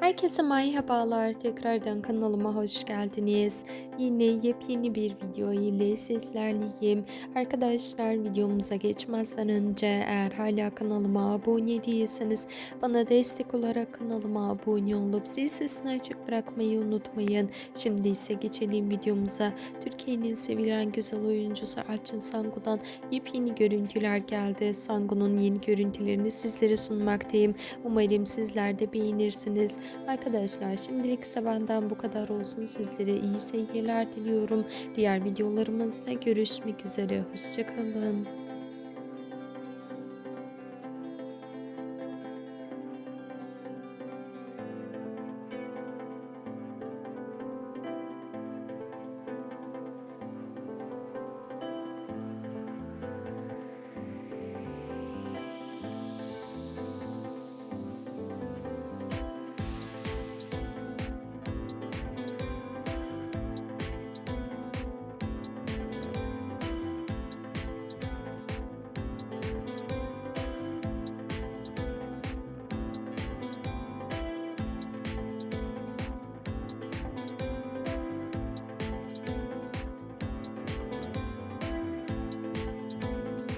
Herkese merhabalar. Tekrardan kanalıma hoş geldiniz. Yine yepyeni bir video ile sizlerleyim. Arkadaşlar videomuza geçmezden önce eğer hala kanalıma abone değilseniz bana destek olarak kanalıma abone olup zil sesini açık bırakmayı unutmayın. Şimdi ise geçelim videomuza. Türkiye'nin sevilen güzel oyuncusu Alçın Sangu'dan yepyeni görüntüler geldi. Sangu'nun yeni görüntülerini sizlere sunmaktayım. Umarım sizler de beğenirsiniz. Arkadaşlar şimdilik ise benden bu kadar olsun. Sizlere iyi seyirler diliyorum. Diğer videolarımızda görüşmek üzere. Hoşçakalın.